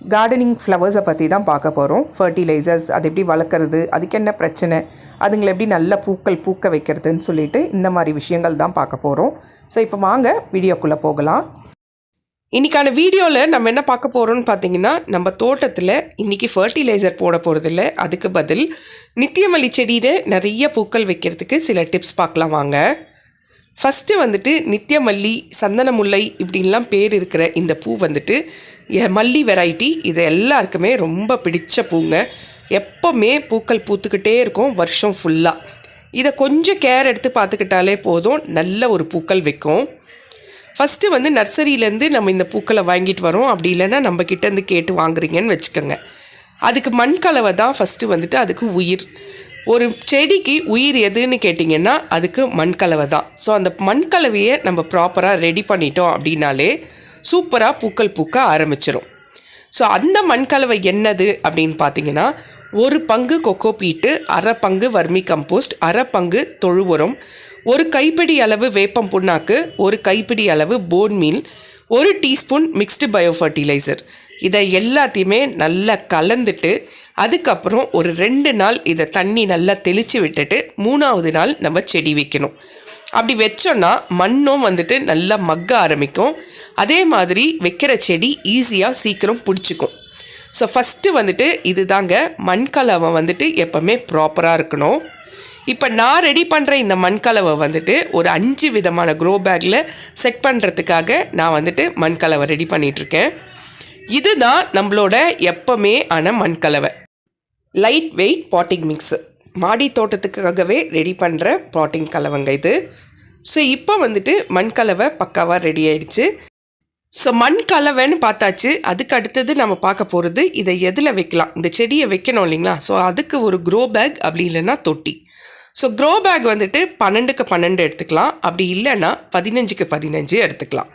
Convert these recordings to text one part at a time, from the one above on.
Gardening ஃப்ளவர்ஸை பற்றி தான் பார்க்க போகிறோம் ஃபர்டிலைசர்ஸ் அது எப்படி வளர்க்குறது அதுக்கு என்ன பிரச்சனை அதுங்களை எப்படி நல்ல பூக்கள் பூக்க வைக்கிறதுன்னு சொல்லிட்டு இந்த மாதிரி விஷயங்கள் தான் பார்க்க போகிறோம் ஸோ இப்போ வாங்க வீடியோக்குள்ளே போகலாம். இன்னைக்கான வீடியோவில் நம்ம என்ன பார்க்க போகிறோம்னு பார்த்தீங்கன்னா நம்ம தோட்டத்தில் இன்றைக்கி ஃபர்டிலைசர் போட போகிறதில்ல அதுக்கு பதில் நித்தியமல்லி செடியில் நிறைய பூக்கள் வைக்கிறதுக்கு சில டிப்ஸ் பார்க்கலாம் வாங்க. ஃபஸ்ட்டு வந்துட்டு நித்தியமல்லி சந்தன முல்லை இப்படின்லாம் பேர் இருக்கிற இந்த பூ வந்துட்டு மல்லி வெரைட்டி இது எல்லாருக்குமே ரொம்ப பிடிச்ச பூங்க. எப்போவுமே பூக்கள் பூத்துக்கிட்டே இருக்கும் வருஷம் ஃபுல்லாக இதை கொஞ்சம் கேர் எடுத்து பார்த்துக்கிட்டாலே போதும் நல்ல ஒரு பூக்கள் வைக்கும். ஃபஸ்ட்டு வந்து நர்சரியிலேருந்து நம்ம இந்த பூக்களை வாங்கிட்டு வரோம். அப்படி இல்லைன்னா நம்ம கிட்டேருந்து கேட்டு வாங்குறீங்கன்னு வச்சுக்கோங்க. அதுக்கு மண் கலவை தான் ஃபஸ்ட்டு வந்துட்டு அதுக்கு உயிர். ஒரு செடிக்கு உயிர் எதுன்னு கேட்டிங்கன்னா அதுக்கு மண்கலவை தான். ஸோ அந்த மண்கலவையை நம்ம ப்ராப்பராக ரெடி பண்ணிட்டோம் அப்படின்னாலே சூப்பராக பூக்கள் பூக்க ஆரம்பிச்சிடும் ஸோ அந்த மண்கலவை என்னது அப்படின்னு பார்த்தீங்கன்னா ஒரு பங்கு கொக்கோ பீட்டு அரை பங்கு வர்மி கம்போஸ்ட் அரை பங்கு தொழு உரம் ஒரு கைப்பிடி அளவு வேப்பம் புண்ணாக்கு ஒரு கைப்பிடி அளவு போன் மீல் ஒரு டீஸ்பூன் மிக்ஸ்டு பயோ ஃபர்டிலைசர் இதை எல்லாத்தையுமே நல்லா கலந்துட்டு அதுக்கப்புறம் ஒரு ரெண்டு நாள் இதை தண்ணி நல்லா தெளித்து விட்டுட்டு மூணாவது நாள் நம்ம செடி வைக்கணும். அப்படி வச்சோன்னா மண்ணும் வந்துட்டு நல்லா மக்க ஆரம்பிக்கும். அதே மாதிரி வைக்கிற செடி ஈஸியாக சீக்கிரம் பிடிச்சிக்கும். ஸோ ஃபஸ்ட்டு வந்துட்டு இதுதாங்க மண்கலவை வந்துட்டு எப்போவுமே ப்ராப்பராக இருக்கணும். இப்போ நான் ரெடி பண்ணுற இந்த மண்கலவை வந்துட்டு ஒரு அஞ்சு விதமான க்ரோ பேக்கில் செட் பண்ணுறதுக்காக நான் வந்துட்டு மண்கலவை ரெடி பண்ணிகிட்ருக்கேன் இதுதான் நம்மளோட எப்பவுமே ஆன மண்கலவை. லைட் வெயிட் பாட்டிங் மிக்ஸு மாடி தோட்டத்துக்காகவே ரெடி பண்ணுற பாட்டிங் கலவைங்க இது. ஸோ இப்போ வந்துட்டு மண் கலவை பக்காவாக ரெடி ஆயிடுச்சு. ஸோ மண் கலவைன்னு பார்த்தாச்சு. அதுக்கு அடுத்தது நம்ம பார்க்க போகிறது இதை எதில் வைக்கலாம்? இந்த செடியை வைக்கணும் இல்லைங்களா? ஸோ அதுக்கு ஒரு க்ரோ பேக் அப்படி இல்லைன்னா தொட்டி. ஸோ க்ரோ பேக் வந்துட்டு பன்னெண்டுக்கு பன்னெண்டு எடுத்துக்கலாம். அப்படி இல்லைன்னா பதினஞ்சுக்கு பதினஞ்சு எடுத்துக்கலாம்.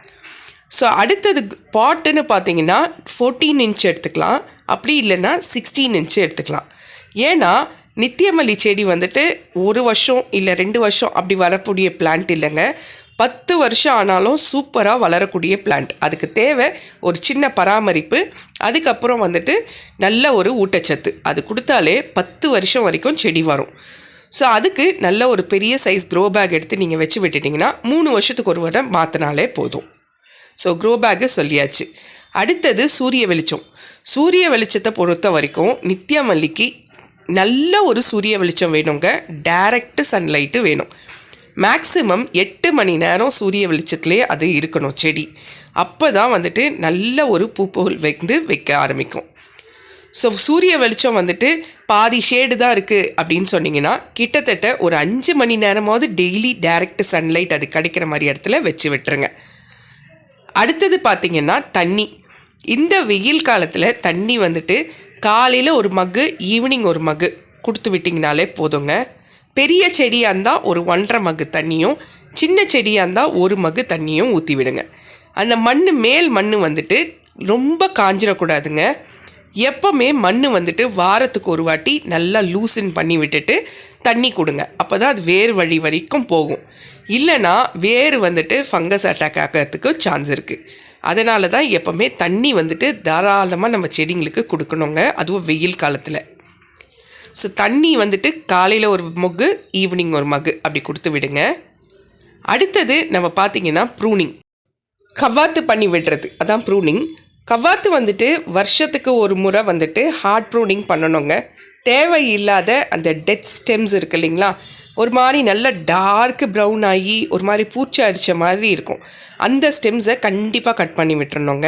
ஸோ அடுத்தது பாட்டுன்னு பார்த்தீங்கன்னா ஃபோர்டீன் இன்ச் எடுத்துக்கலாம். அப்படி இல்லைன்னா சிக்ஸ்டீன் இன்ச் எடுத்துக்கலாம். ஏன்னா நித்தியமல்லி செடி வந்துட்டு ஒரு வருஷம் இல்லை ரெண்டு வருஷம் அப்படி வரக்கூடிய பிளான்ட் இல்லைங்க. பத்து வருஷம் ஆனாலும் சூப்பராக வளரக்கூடிய பிளான்ட் அதுக்கு தேவை ஒரு சின்ன பராமரிப்பு. அதுக்கப்புறம் வந்துட்டு நல்ல ஒரு ஊட்டச்சத்து. அது கொடுத்தாலே பத்து வருஷம் வரைக்கும் செடி வரும். ஸோ அதுக்கு நல்ல ஒரு பெரிய சைஸ் க்ரோ பேக் எடுத்து நீங்கள் வச்சு விட்டுட்டிங்கன்னா மூணு வருஷத்துக்கு ஒரு வரை மாற்றினாலே போதும். ஸோ க்ரோ பேக்கு சொல்லியாச்சு. அடுத்தது சூரிய வெளிச்சம். சூரிய வெளிச்சத்தை பொறுத்த வரைக்கும் நித்யா மல்லிக்கு நல்ல ஒரு சூரிய வெளிச்சம் வேணுங்க. டைரக்ட் சன்லைட்டு வேணும். மேக்ஸிமம் எட்டு மணி நேரம் சூரிய வெளிச்சத்துலேயே அது இருக்கணும் செடி. அப்போ தான் வந்துட்டு நல்ல ஒரு பூப்பூல் வந்து வைக்க ஆரம்பிக்கும். ஸோ சூரிய வெளிச்சம் வந்துட்டு பாதி ஷேடு தான் இருக்குது அப்படின்னு சொன்னிங்கன்னா கிட்டத்தட்ட ஒரு அஞ்சு மணி நேரமாவது டெய்லி டைரக்ட் சன்லைட் அது கிடைக்கிற மாதிரி இடத்துல வச்சு விட்டுருங்க. அடுத்தது பார்த்தீங்கன்னா தண்ணி. இந்த வெயில் காலத்தில் தண்ணி வந்துட்டு காலையில் ஒரு மக்கு ஈவினிங் ஒரு மக்கு கொடுத்து விட்டிங்கனாலே போதுங்க. பெரிய செடியாக இருந்தால் ஒரு ஒன்றரை மக்கு தண்ணியும் சின்ன செடியாக இருந்தால் ஒரு மக்கு தண்ணியும் ஊற்றி விடுங்க அந்த மண் மேல் மண் வந்துட்டு ரொம்ப காஞ்சிடக்கூடாதுங்க எப்போவுமே மண் வந்துட்டு வாரத்துக்கு ஒரு வாட்டி நல்லா லூசன் பண்ணி விட்டுட்டு தண்ணி கொடுங்க. அப்போ தான் அது வேர் வழி வரைக்கும் போகும். இல்லைன்னா வேர் வந்துட்டு ஃபங்கஸ் அட்டாக் ஆகிறதுக்கு சான்ஸ் இருக்குது அதனால தான் எப்போவுமே தண்ணி வந்துட்டு தாராளமாக நம்ம செடிங்களுக்கு கொடுக்கணுங்க. அதுவும் வெயில் காலத்தில். ஸோ தண்ணி வந்துட்டு காலையில் ஒரு மொக்கு ஈவினிங் ஒரு மகு அப்படி கொடுத்து விடுங்க. அடுத்தது நம்ம பார்த்தீங்கன்னா ப்ரூனிங். கவாத்து பண்ணி விடுறது. அதான் ப்ரூனிங். கவ்வாத்து வந்துட்டு வருஷத்துக்கு ஒரு முறை வந்துட்டு ஹார்ட் ப்ரூனிங் பண்ணணுங்க. தேவையில்லாத அந்த டெத் ஸ்டெம்ஸ் இருக்கு இல்லைங்களா? ஒரு மாதிரி நல்ல டார்க் ப்ரௌன் ஆகி ஒரு மாதிரி பூச்சி அடித்த மாதிரி இருக்கும். அந்த ஸ்டெம்ஸை கண்டிப்பாக கட் பண்ணி விட்டுறணுங்க.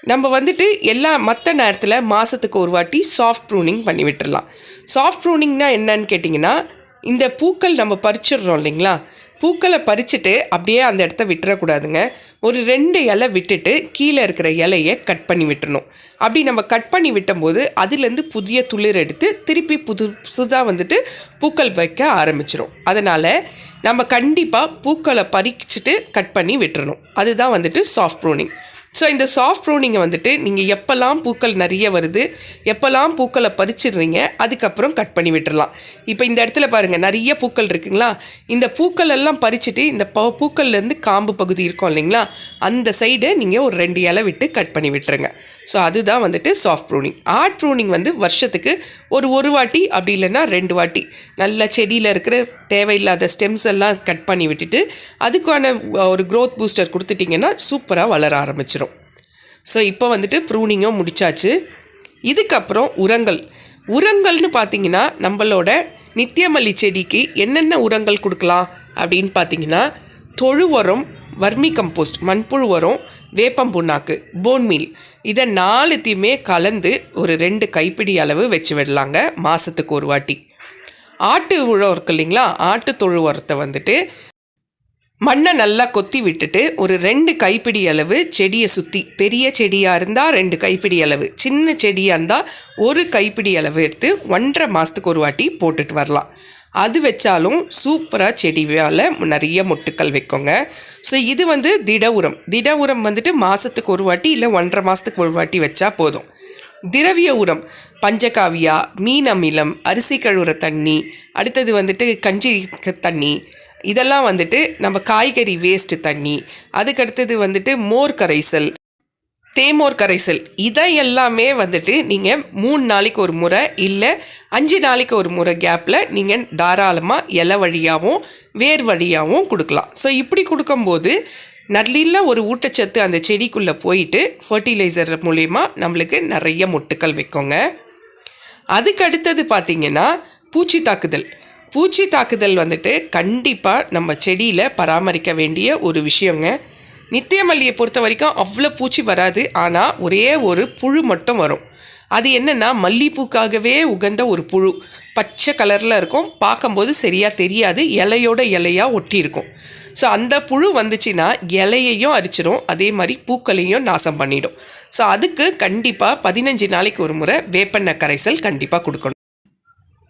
நம்ம வந்துட்டு எல்லா மற்ற நேரத்தில் மாதத்துக்கு ஒரு வாட்டி சாஃப்ட் ப்ரூனிங் பண்ணி விட்டுடலாம் சாஃப்ட் ப்ரூனிங்னா என்னன்னு கேட்டிங்கன்னா இந்த பூக்கள் நம்ம பறிச்சிடுறோம் இல்லைங்களா? பூக்களை பறிச்சுட்டு அப்படியே அந்த இடத்த விட்டுறக்கூடாதுங்க. ஒரு ரெண்டு இலை விட்டுட்டு கீழே இருக்கிற இலையை கட் பண்ணி விட்டுறணும். அப்படி நம்ம கட் பண்ணி விட்டும்போது அதுலேருந்து புதிய துளிர் எடுத்து திருப்பி புது புதுதாக வந்துட்டு பூக்கள் வைக்க ஆரம்பிச்சிடும் அதனால் நம்ம கண்டிப்பாக பூக்களை பறிச்சுட்டு கட் பண்ணி விட்டுறணும். அதுதான் வந்துட்டு சாஃப்ட் ப்ரூனிங் ஸோ இந்த சாஃப்ட் ப்ரூனிங்கை வந்துட்டு நீங்கள் எப்போல்லாம் பூக்கள் நிறைய வருது எப்போல்லாம் பூக்களை பறிச்சிடுறீங்க அதுக்கப்புறம் கட் பண்ணி விட்டுடலாம் இப்போ இந்த இடத்துல பாருங்கள் நிறைய பூக்கள் இருக்குங்களா? இந்த பூக்கள் எல்லாம் பறிச்சுட்டு இந்த ப பூக்கள்லேருந்து காம்பு பகுதி இருக்கும் இல்லைங்களா? அந்த சைடை நீங்கள் ஒரு ரெண்டு இலை விட்டு கட் பண்ணி விட்டுருங்க. ஸோ அதுதான் வந்துட்டு சாஃப்ட் ப்ரூனிங் ஆர்ட் ப்ரூனிங் வந்து வருஷத்துக்கு ஒரு ஒரு வாட்டி அப்படி இல்லைன்னா ரெண்டு வாட்டி. நல்ல செடியில் இருக்கிற தேவையில்லாத ஸ்டெம்ஸ் எல்லாம் கட் பண்ணி விட்டுட்டு அதுக்கான ஒரு க்ரோத் பூஸ்டர் கொடுத்துட்டிங்கன்னா சூப்பராக வளர ஆரம்பிச்சிடும் ஸோ இப்போ வந்துட்டு ப்ரூனிங்கும் முடிச்சாச்சு. இதுக்கப்புறம் உரங்கள். உரங்கள்னு பார்த்தீங்கன்னா நம்மளோட நித்தியமல்லி செடிக்கு என்னென்ன உரங்கள் கொடுக்கலாம் அப்படின்னு பார்த்தீங்கன்னா தொழு உரம் வர்மி கம்போஸ்ட் மண்புழு உரம் வேப்பம் புண்ணாக்கு போன் மீல் இதை நாலுத்தையுமே கலந்து ஒரு ரெண்டு கைப்பிடி அளவு வச்சு விடலாங்க மாதத்துக்கு ஒரு வாட்டி. ஆட்டு உழவு இருக்கு இல்லைங்களா? ஆட்டு தொழு உரத்தை வந்துட்டு மண்ணை நல்லா கொத்தி விட்டுட்டு ஒரு ரெண்டு கைப்பிடி அளவு செடியை சுற்றி பெரிய செடியாக இருந்தால் ரெண்டு கைப்பிடி அளவு. சின்ன செடியாக இருந்தால் ஒரு கைப்பிடி அளவு எடுத்து ஒன்றரை மாதத்துக்கு ஒரு வாட்டி போட்டுட்டு வரலாம். அது வச்சாலும் சூப்பராக செடியால் நிறைய மொட்டுக்கள் வைக்கோங்க. ஸோ இது வந்து திட உரம். திட உரம் வந்துட்டு மாதத்துக்கு ஒரு வாட்டி இல்லை ஒன்றரை மாதத்துக்கு ஒரு வாட்டி வச்சா போதும். திரவிய உரம் பஞ்சகாவியா மீன் அமிலம் அரிசி கழுவுற தண்ணி அடுத்தது வந்துட்டு கஞ்சி தண்ணி இதெல்லாம் வந்துட்டு நம்ம காய்கறி வேஸ்ட்டு தண்ணி. அதுக்கடுத்தது வந்துட்டு மோர் கரைசல். தேமோர் கரைசல். இதை எல்லாமே வந்துட்டு நீங்கள் மூணு நாளைக்கு ஒரு முறை இல்லை அஞ்சு நாளைக்கு ஒரு முறை கேப்பில் நீங்கள் தாராளமாக இலை வழியாகவும் வேர் வழியாகவும் கொடுக்கலாம். ஸோ இப்படி கொடுக்கும்போது நல்ல ஒரு ஊட்டச்சத்து அந்த செடிக்குள்ளே போயிட்டு ஃபர்டிலைசர் மூலயமா நம்மளுக்கு நிறைய மொட்டுக்கள் வைக்கோங்க. அதுக்கு அடுத்தது பார்த்தீங்கன்னா பூச்சி தாக்குதல். பூச்சி தாக்குதல் வந்துட்டு கண்டிப்பாக நம்ம செடியில் பராமரிக்க வேண்டிய ஒரு விஷயங்க. நித்தியமல்லியை பொறுத்த வரைக்கும் அவ்வளோ பூச்சி வராது. ஆனால் ஒரே ஒரு புழு மட்டும் வரும். அது என்னென்னா மல்லிப்பூக்காகவே உகந்த ஒரு புழு. பச்சை கலரில் இருக்கும். பார்க்கும்போது சரியாக தெரியாது. இலையோட இலையாக ஒட்டி இருக்கும் ஸோ அந்த புழு வந்துச்சுன்னா இலையையும் அரிச்சிடும் அதே மாதிரி பூக்களையும் நாசம் பண்ணிடும். ஸோ அதுக்கு கண்டிப்பாக பதினஞ்சு நாளைக்கு ஒரு முறை வேப்பெண்ணெய் கரைசல் கண்டிப்பாக கொடுக்கணும்.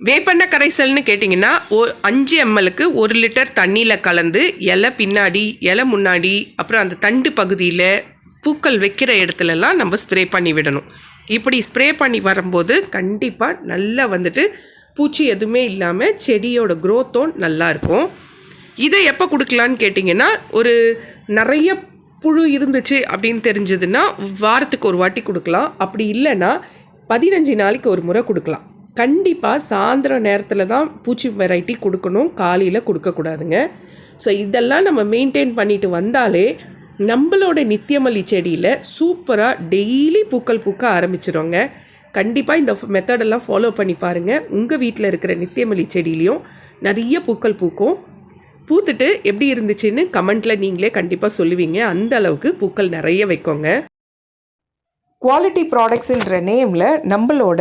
வேப்பெண்ணெய் கரைசல்னு கேட்டிங்கன்னா ஓ அஞ்சு எம்எலுக்கு ஒரு லிட்டர் தண்ணியில் கலந்து இலை பின்னாடி இலை முன்னாடி அப்புறம் அந்த தண்டு பகுதியில் பூக்கள் வைக்கிற இடத்துலலாம் நம்ம ஸ்ப்ரே பண்ணி விடணும். இப்படி ஸ்ப்ரே பண்ணி வரும்போது கண்டிப்பாக நல்லா வந்துட்டு பூச்சி எதுவுமே இல்லாமல் செடியோட க்ரோத்தும் நல்லாயிருக்கும் இதை எப்போ கொடுக்கலான்னு கேட்டிங்கன்னா ஒரு நிறைய புழு இருந்துச்சு அப்படின்னு தெரிஞ்சதுன்னா வாரத்துக்கு ஒரு வாட்டி கொடுக்கலாம். அப்படி இல்லைன்னா பதினஞ்சு நாளைக்கு ஒரு முறை கொடுக்கலாம். கண்டிப்பாக சாயந்தரம் நேரத்தில் தான் பூச்சி வெரைட்டி கொடுக்கணும். காலையில் கொடுக்கக்கூடாதுங்க. ஸோ இதெல்லாம் நம்ம மெயின்டைன் பண்ணிட்டு வந்தாலே நம்மளோட நித்தியமல்லி செடியில் சூப்பராக டெய்லி பூக்கள் பூக்க ஆரம்பிச்சிருங்க. கண்டிப்பாக இந்த மெத்தடெல்லாம் ஃபாலோ பண்ணி பாருங்கள் உங்கள் வீட்டில் இருக்கிற நித்தியமல்லி செடியிலையும் நிறைய பூக்கள் பூக்கும். பூத்துட்டு எப்படி இருந்துச்சுன்னு கமெண்ட்டில் நீங்களே கண்டிப்பாக சொல்லுவீங்க. அந்த அளவுக்கு பூக்கள் நிறைய வைக்கோங்க. குவாலிட்டி ப்ராடக்ட்ஸுன்ற நேமில் நம்மளோட